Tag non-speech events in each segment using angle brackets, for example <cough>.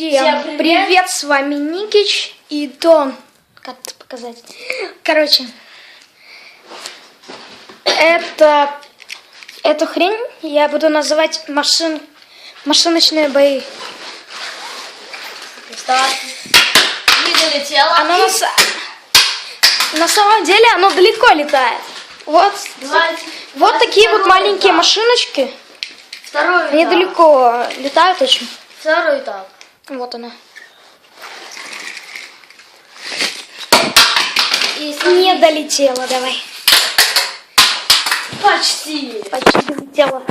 Всем, привет. привет. с вами Никич и Дон. Как это показать? Короче, это эту хрень я буду называть машин машиночные бои. Представь. Не долетела. Оно на, на самом деле оно далеко летает. Вот, Давайте. вот Давайте такие вот маленькие этап. машиночки. Второй Они этап. далеко летают очень. Второй этап. Вот она. И Не долетела, давай. Почти. Почти долетела.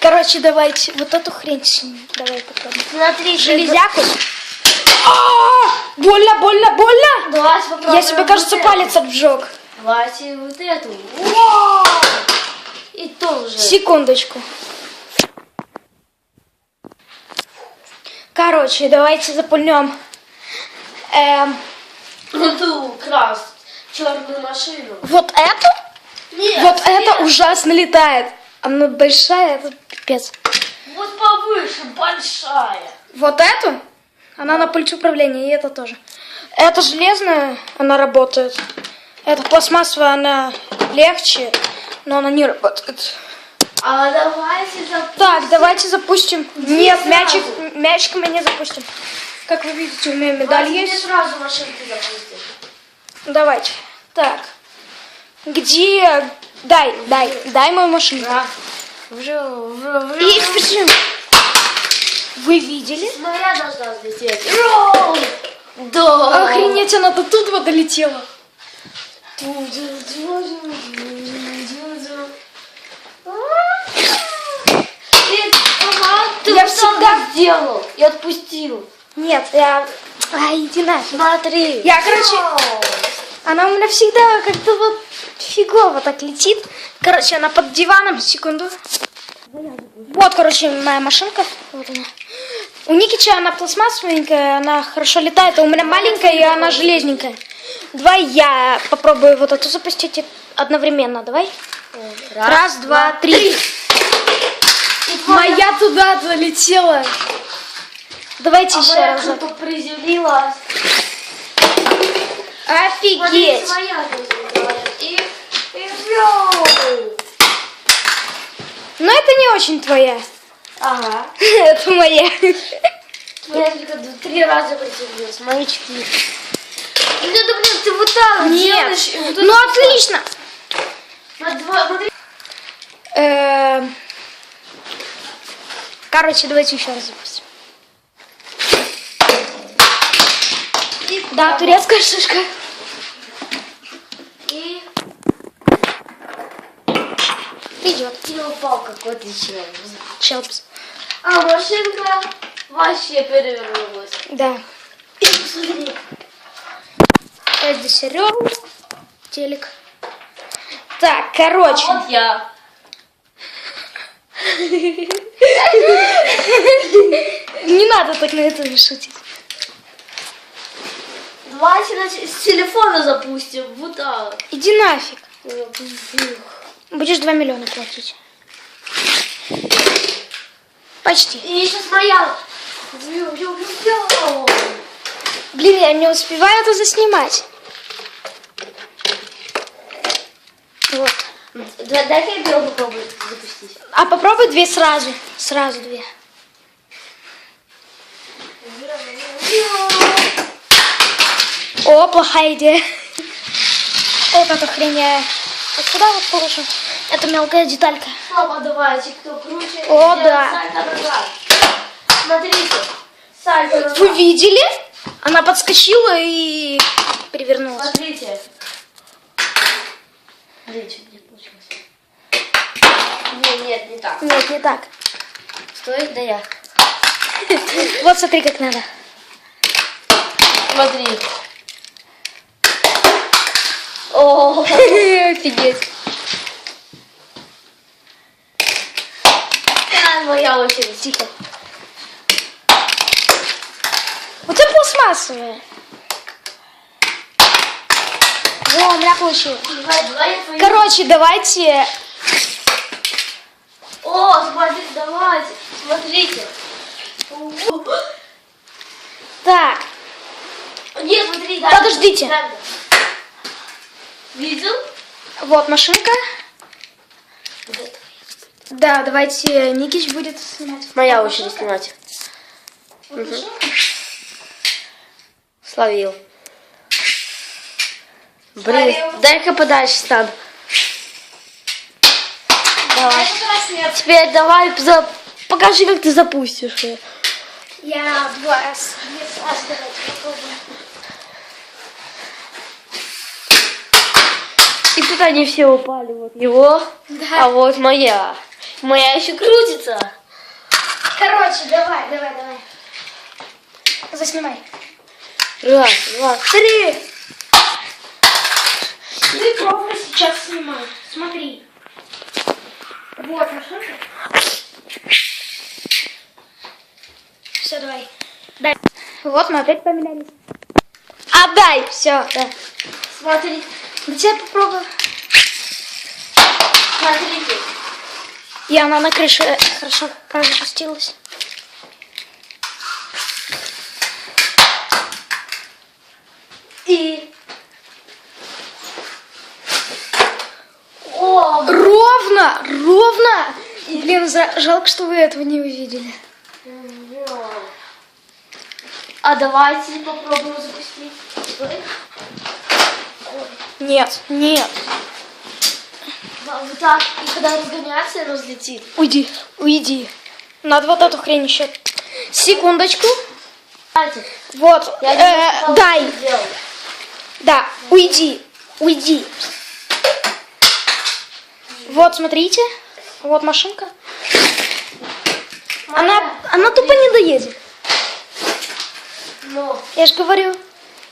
Короче, давайте вот эту хрень. Давай попробуем. Смотри, Железяку. А, Больно, больно, больно! Давайте попробуем. Я себе, кажется, вот палец обжег. эту. Давайте вот эту. И тоже. Секундочку. Короче, давайте запульнем. Эм, Эту красную черную машину. вот эту? Нет, Вот это нет. ужасно летает. Она большая, это пипец. Вот повыше, большая. Вот эту? Она на пульте управления, и это тоже. Это железная, она работает. Это пластмассовая, она легче, но она не работает. А давайте запустим. Так, давайте запустим. Нет, сразу. мячик, мячик мы не запустим. Как вы видите, у меня медаль Давайте есть. сразу машинки запустим. Давайте. Так. Где... Дай, дай, дай мою машину. Раз. Уже, уже, уже. И спешим. Вы видели? Моя должна взлететь. Роу! Да. Охренеть, она до тут вот долетела. Ты, ага, ты Я всегда- сделал и отпустил. Нет, я... Ай, иди нафиг. Смотри. Я, короче. Она у меня всегда как-то вот фигово так летит. Короче, она под диваном. Секунду. Вот, короче, моя машинка. Вот она. У Никича она пластмассовенькая, она хорошо летает, а у меня маленькая, и она железненькая. Давай я попробую вот эту запустить одновременно. Давай. Раз, два, три. Моя туда залетела. Давайте А еще раз. круто приземлилась. Смотри, Офигеть. моя приземлилась. И, и. Но это не очень твоя. Ага. <laughs> Это моя. Моя только три раза приземлилась. Мои четыре. Ну, да, блин, ты вот так Нет. делаешь. вот Ну отлично. На два- смотри. Эм, Короче, давайте еще раз запустим. И Да, турецкая шишка. И, Идет. и упал какой-то чел. Челпс. А машинка вообще перевернулась. Да. И посмотри. Это Серега. Телек. Так, короче. А вот я. <laughs> Не надо так на это шутить. Давайте с телефона запустим. Вот так. Иди нафиг. Будешь 2 миллиона платить. Почти. И сейчас моя. Блин, я не успеваю это заснимать. Вот. Да- Дай-ка я белую попробую запустить. А попробуй две сразу. Сразу две. О, плохая идея. Вот эта хрень я вот сюда вот положу. Это мелкая деталька. Папа, давайте, кто круче. О, да. Смотрите. Сальто назад. Вы видели? Она подскочила и перевернулась. Смотрите. Получилось. Нет, не так. Нет, не так. Стой, да я. <laughs> Вот смотри, как надо. Смотри. О, <laughs> Офигеть. а, моя очередь. Тихо. Вот это пластмассовая. О, у меня получилось. Короче, давайте... О, смотри, давайте. Смотрите. Так, Нет, смотри, да. Подождите. Да. Видел? вот машинка. Да, давайте Никич будет снимать. Моя очередь снимать. Вот машинка. Словил. Словил. Блин, дай-ка подальше стану. Давай. Нет. Теперь давай за- покажи, как ты запустишь ее. Я два раз. Нет, раз, давайте попробуем. И тут они все упали. Вот его, Да. а вот моя. Моя еще крутится. Короче, давай, давай, давай. Заснимай. Раз, два, три. Ты пробуй сейчас снимай. Смотри. Вот машинка. Все, давай. Дай. Вот мы опять поменялись. Отдай. Все, да. Смотри, Да тебя попробую. смотрите. И она на крыше э, хорошо разместилась. И... О, Ровно. Блин, за- жалко, что вы этого не увидели. А давайте попробуем запустить. Нет, нет. Вот так, и когда разгоняться, разлетит. Уйди, уйди. Надо вот эту хрень еще. Секундочку. Вот, Я э, дай. Да, уйди, уйди. Вот, смотрите. Вот машинка. Она, она тупо не доедет. Ну, Я же говорю.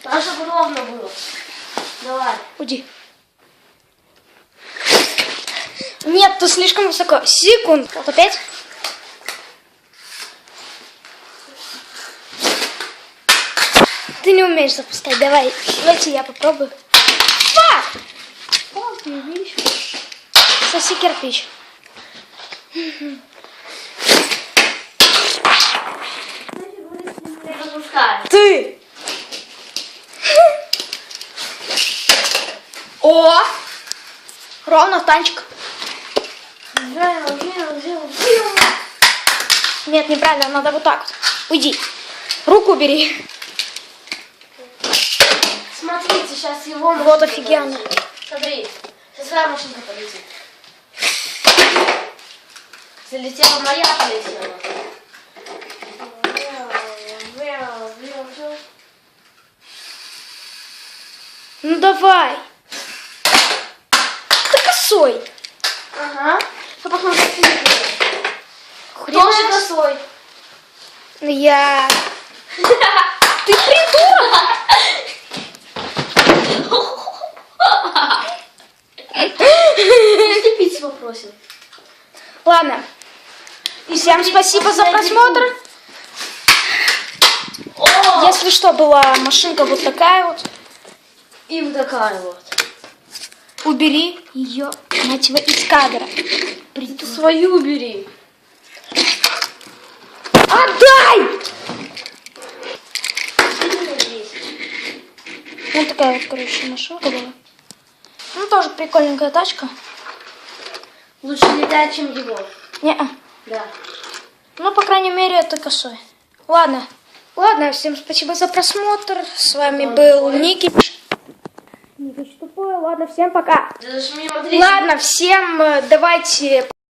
а чтобы ровно было. Давай. Уйди. Нет, ты слишком высоко. Секунд. Вот опять. Ты не умеешь запускать. Давай. Давайте я попробую. Фак! О, ты видишь? Соси кирпич. Ты! О! Ровно в танчик. Нет, неправильно, надо вот так вот. Уйди. Руку убери. Смотрите, сейчас его Вот офигенно. полетит. Смотри, сейчас своя машинка полетит. Залетела моя, полетела. Ну давай. Ты косой. Ага. Посмотри, Хрена Тоже косой. Ну я... <laughs> Ты придурок! Попросим. Ладно. Всем спасибо за просмотр. О! Если что, была машинка вот такая вот. И вот такая вот. Убери ее, мать его, из кадра. Ты свою бери. Отдай! Вот такая вот, короче, машинка была. Ну, тоже прикольненькая тачка. Лучше летать, чем его. не Да. Ну, по крайней мере, это косой. Ладно. Ладно, всем спасибо за просмотр. С вами был Никич. Никич тупой. Ладно, всем пока. Смотри. Ладно, всем э, давайте